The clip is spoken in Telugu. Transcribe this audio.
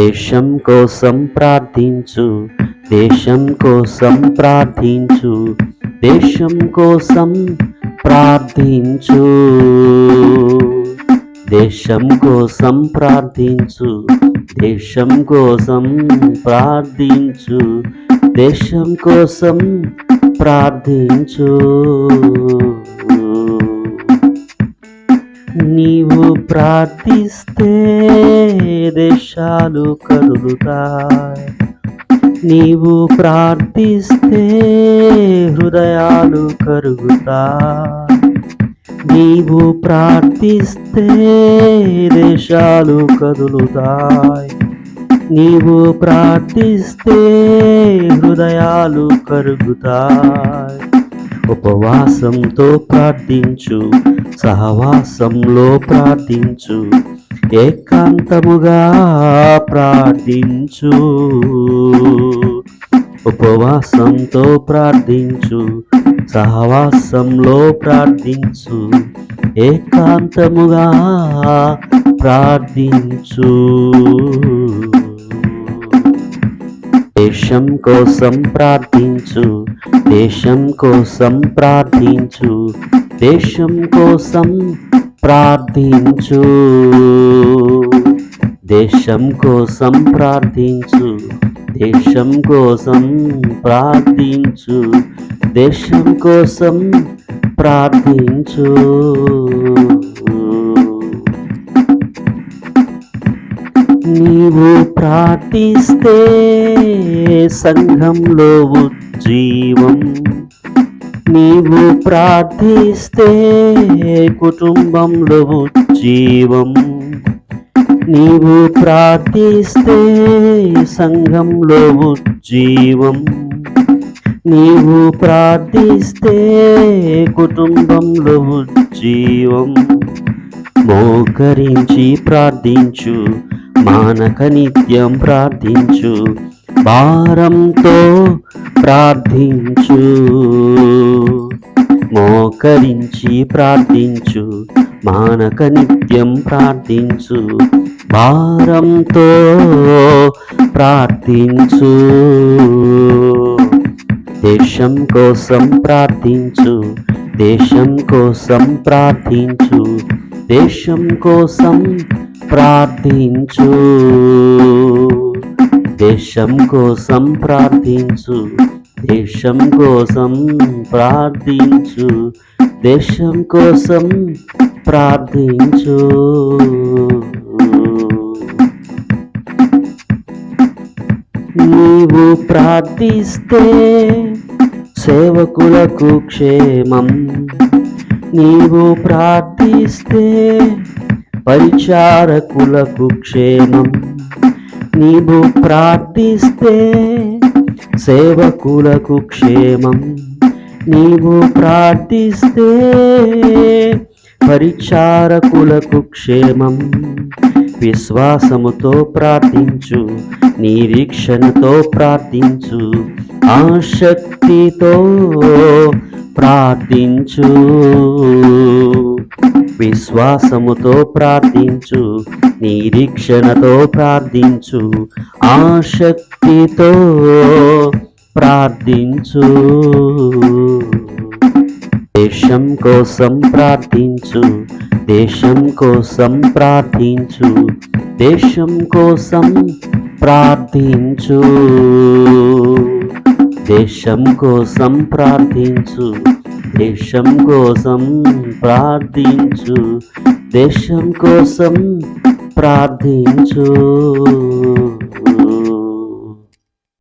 దేశం కోసం ప్రార్థించు దేశం కోసం ప్రార్థించు దేశం కోసం ప్రార్థించు. దేశం కోసం ప్రార్థించు దేశం కోసం ప్రార్థించు దేశం కోసం ప్రార్థించు. నీవు ప్రార్థిస్తే దేశాలు కదులుతాయి. నీవు ప్రార్థిస్తే హృదయాలు కరుగుతా నీవు ప్రార్థిస్తే దేశాలు కదులుతాయి. నీవు ప్రార్థిస్తే హృదయాలు కరుగుతాయి. ఉపవాసంతో ప్రార్థించు సహవాసంలో ప్రార్థించు. ఏకాంతముగా ప్రార్థించు. ఉపవాసంతో ప్రార్థించు. సహవాసంలో ప్రార్థించు. ఏకాంతముగా ప్రార్థించు. దేశం కోసం ప్రార్థించు. దేశం కోసం ప్రార్థించు. దేశం కోసం ప్రార్థించు. దేశం కోసం ప్రార్థించు. దేశం కోసం ప్రార్థించు. దేశం కోసం ప్రార్థించు. నీవు ప్రార్థిస్తే సంఘంలో ఉజ్జీవం. నీవు ప్రార్థిస్తే కుటుంబంలో జీవం. నీవు ప్రార్థిస్తే సంఘంలో జీవం నీవు ప్రార్థిస్తే కుటుంబంలో జీవం మోకరించి ప్రార్థించు మానక నిత్యం ప్రార్థించు భారంతో ప్రార్థించు. మోకరించి ప్రార్థించు మానక నిత్యం ప్రార్థించు భారంతో ప్రార్థించు. దేశం కోసం ప్రార్థించు దేశం కోసం ప్రార్థించు దేశం కోసం ప్రార్థించు. దేశం కోసం ప్రార్థించు దేశం కోసం ప్రార్థించు దేశం కోసం ప్రార్థించు. నీవు ప్రార్థిస్తే సేవకులకు క్షేమం. నీవు ప్రార్థిస్తే పరిచారకులకు క్షేమం. నీవు ప్రార్థిస్తే సేవకులకు క్షేమం నీవు ప్రార్థిస్తే పరిచారకులకు క్షేమం. విశ్వాసముతో ప్రార్థించు నిరీక్షణతో ప్రార్థించు ఆసక్తితో ప్రార్థించు. విశ్వాసముతో ప్రార్థించు నిరీక్షణతో ప్రార్థించు ఆసక్తితో ప్రార్థించు. దేశం కోసం ప్రార్థించు దేశం కోసం ప్రార్థించు దేశం కోసం ప్రార్థించు. దేశం కోసం ప్రార్థించు దేశం కోసం ప్రార్థించు దేశం కోసం ప్రార్థించు.